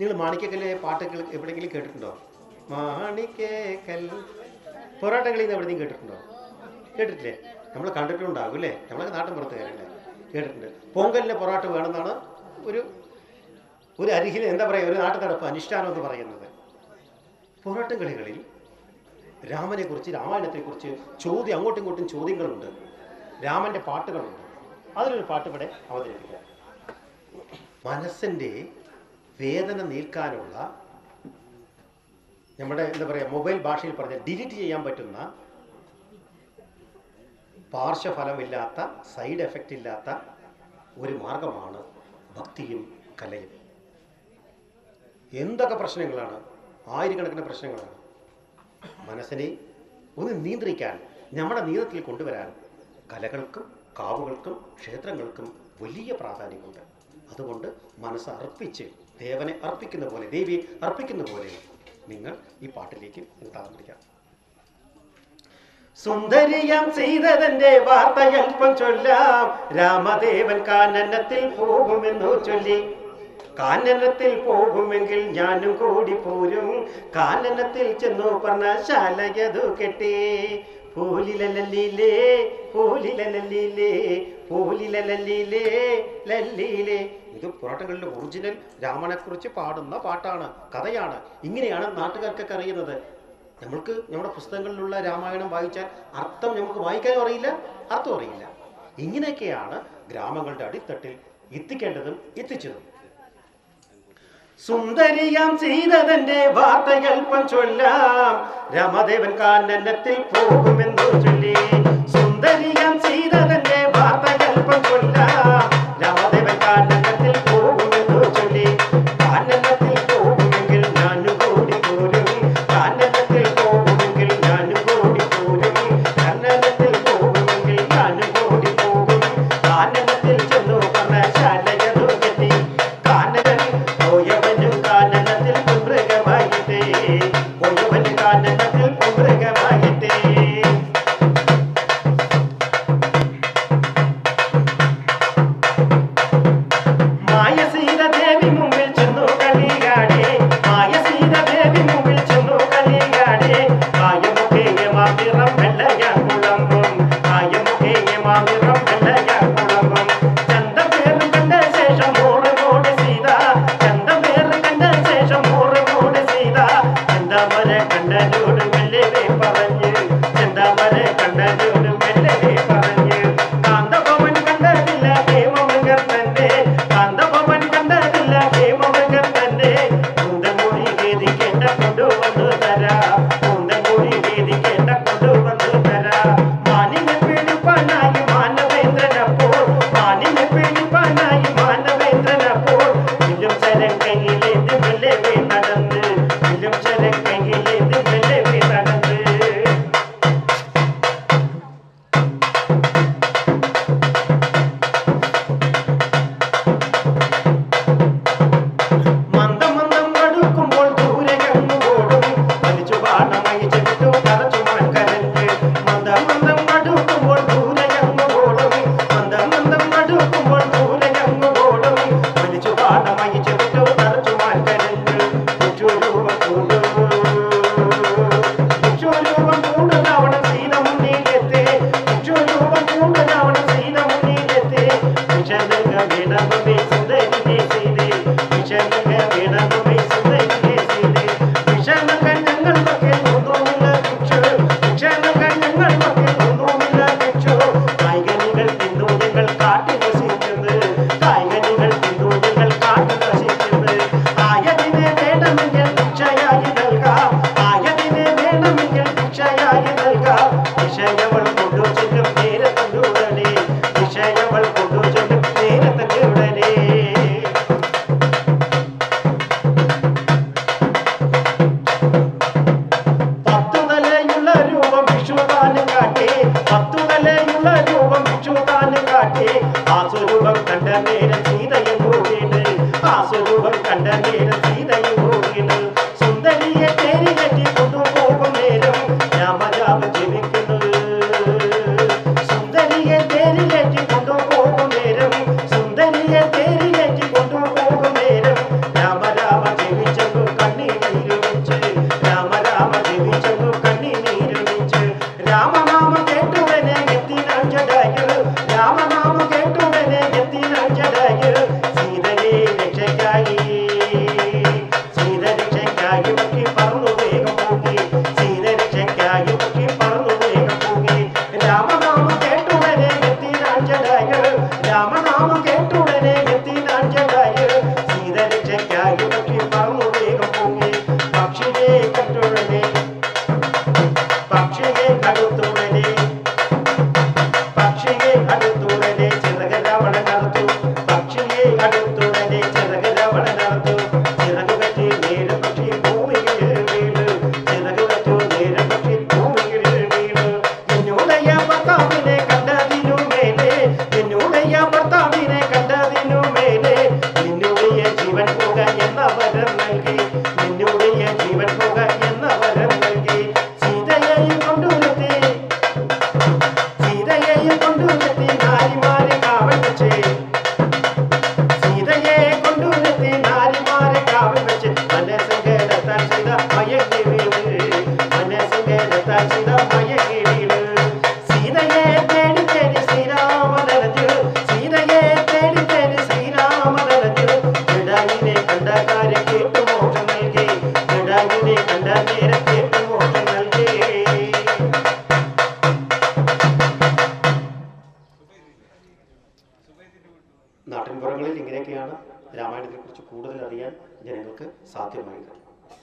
നിങ്ങൾ മാണിക്കക്കല്ലെ പാട്ടുകൾ എവിടെയെങ്കിലും കേട്ടിട്ടുണ്ടോ? മാണിക്കേക്കൽ. പൊറോട്ടകളിൽ നിന്ന് എവിടെയും കേട്ടിട്ടുണ്ടോ? കേട്ടിട്ടില്ലേ? നമ്മൾ കണ്ടിട്ടുണ്ടാകും അല്ലേ? നമ്മളൊക്കെ നാട്ടിൻ പുറത്തുകാരല്ലേ കേട്ടിട്ടുണ്ട്. പൊങ്കലിന് പൊറാട്ട് വേണമെന്നാണ് ഒരു ഒരു അരിഹിൽ എന്താ പറയുക ഒരു നാട്ടു നടപ്പ് അനുഷ്ഠാനം എന്ന് പറയുന്നത്. പൊറോട്ടം കളികളിൽ രാമനെക്കുറിച്ച് രാമായണത്തെക്കുറിച്ച് ചോദ്യം അങ്ങോട്ടും ഇങ്ങോട്ടും ചോദ്യങ്ങളുണ്ട്. രാമന്റെ പാട്ടുകളുണ്ട്. അതിലൊരു പാട്ട് ഇവിടെ അവതരിപ്പിക്കാം. മനസ്സിന്റെ വേദന നീക്കാനുള്ള നമ്മുടെ എന്താ പറയുക മൊബൈൽ ഭാഷയിൽ പറഞ്ഞ ഡിലീറ്റ് ചെയ്യാൻ പറ്റുന്ന പാർശ്വഫലമില്ലാത്ത സൈഡ് എഫക്റ്റ് ഇല്ലാത്ത ഒരു മാർഗമാണ് ഭക്തിയും കലയും. എന്തൊക്കെ പ്രശ്നങ്ങളാണ്? ആയിരക്കണക്കിന് പ്രശ്നങ്ങളാണ്. മനസ്സിനെ ഒന്ന് നിയന്ത്രിക്കാൻ നമ്മുടെ നിയന്ത്രണത്തിൽ കൊണ്ടുവരാൻ കലകൾക്കും കാവുകൾക്കും ക്ഷേത്രങ്ങൾക്കും വലിയ പ്രാധാന്യമുണ്ട്. അതുകൊണ്ട് മനസ്സ് അർപ്പിച്ച് ദേവനെ അർപ്പിക്കുന്ന പോലെ ദേവിയെ അർപ്പിക്കുന്ന പോലെ. നിങ്ങൾ ഈ പാട്ടിലേക്ക് താളം പിടിക്കാം സുന്ദരിയാം വാർത്ത വാർത്തയൽപ്പം ചൊല്ലാം. രാമദേവൻ കാനനത്തിൽ പോകുമെന്നു ചൊല്ലി. കാനനത്തിൽ പോകുമെങ്കിൽ ഞാനും കൂടി പോരും. കാനനത്തിൽ ചെന്നു പറഞ്ഞ ശാലയതു കെട്ടി. പൂലിലലല്ലീലേ പൂലിലലല്ലീലേ പൂലിലലല്ലീലേ ലല്ലീലേ. ഇത് പുറട്ടകളിലെ ഒറിജിനൽ രാമനെക്കുറിച്ച് പാടുന്ന പാട്ടാണ് കഥയാണ്. ഇങ്ങനെയാണ് നാട്ടുകാർക്കൊക്കെ അറിയുന്നത്. നമ്മൾക്ക് നമ്മുടെ പുസ്തകങ്ങളിലുള്ള രാമായണം വായിച്ചാൽ അർത്ഥം നമുക്ക് വായിക്കാനും അറിയില്ല അർത്ഥം അറിയില്ല. ഇങ്ങനെയൊക്കെയാണ് ഗ്രാമങ്ങളുടെ അടിത്തട്ടിൽ എത്തിക്കേണ്ടതും എത്തിച്ചതും. സുന്ദരിയാം ചെയ്തതന്റെ വാർത്തകൽപ്പം ചൊല്ലാം രാമദേവൻ കാനനത്തിൽ പോകുമെന്നു ചൊല്ലി காட்டே ஆசுரூபம் கண்ட நேரம் சீதையும் கூறினு ஆசுரூபம் கண்ட நேரம் சீதையும் கூறினு சுந்தரிய தேரி கட்டி கொண்டு போகும் நேரம் ஞாப ஜாப ஜெபிக்கணு சுந்தரிய தேரி கட்டி கொண்டு போகும் நேரம் சுந்தரிய தேரி கட்டி கொண்டு போகும் நேரம் ஞாப ஜாப ஜெபிச்சங்கு கண்ணி நீர். வச்சு കൂടുതൽ അറിയാൻ ജനങ്ങൾക്ക് സാധ്യമായത്